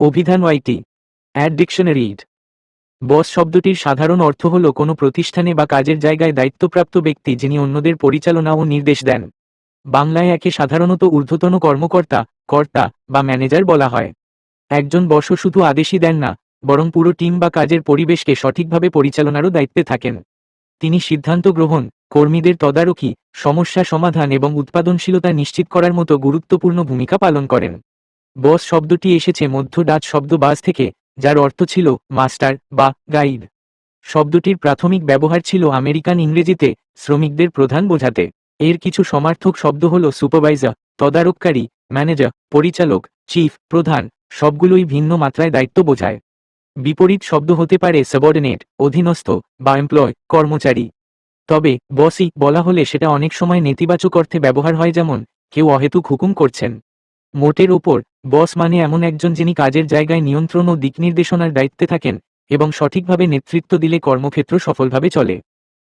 অভিধান ওয়াইটি add dictionary ইড বস শব্দটির সাধারণ অর্থ হল কোনো প্রতিষ্ঠানে বা কাজের জায়গায় দায়িত্বপ্রাপ্ত ব্যক্তি যিনি অন্যদের পরিচালনা ও নির্দেশ দেন। বাংলায় একে সাধারণত ঊর্ধ্বতন কর্মকর্তা, কর্তা বা ম্যানেজার বলা হয়। একজন বস শুধু আদেশই দেন না, বরং পুরো টিম বা কাজের পরিবেশকে সঠিকভাবে পরিচালনারও দায়িত্বে থাকেন। তিনি সিদ্ধান্ত গ্রহণ, কর্মীদের তদারকি, সমস্যা সমাধান এবং উৎপাদনশীলতা নিশ্চিত করার মতো গুরুত্বপূর্ণ ভূমিকা পালন করেন। বস শব্দটি এসেছে মধ্য ডাচ শব্দ বাস থেকে, যার অর্থ ছিল মাস্টার বা গাইড। শব্দটির প্রাথমিক ব্যবহার ছিল আমেরিকান ইংরেজিতে, শ্রমিকদের প্রধান বোঝাতে। এর কিছু সমার্থক শব্দ হল সুপারভাইজার, তদারককারী, ম্যানেজার, পরিচালক, চিফ, প্রধান, সবগুলোই ভিন্ন মাত্রায় দায়িত্ব বোঝায়। বিপরীত শব্দ হতে পারে সাবঅর্ডিনেট অধীনস্থ বা এমপ্লয় কর্মচারী। তবে, বসই বলা হলে সেটা অনেক সময় নেতিবাচক অর্থে ব্যবহার হয় যেমন, কেউ অহেতুক হুকুম করছেন। মোটের উপর, বস মানে এমন একজন যিনি কাজের জায়গায় নিয়ন্ত্রণ ও দিকনির্দেশনার দায়িত্বে থাকেন, এবং সঠিকভাবে নেতৃত্ব দিলে কর্মক্ষেত্র সফলভাবে চলে।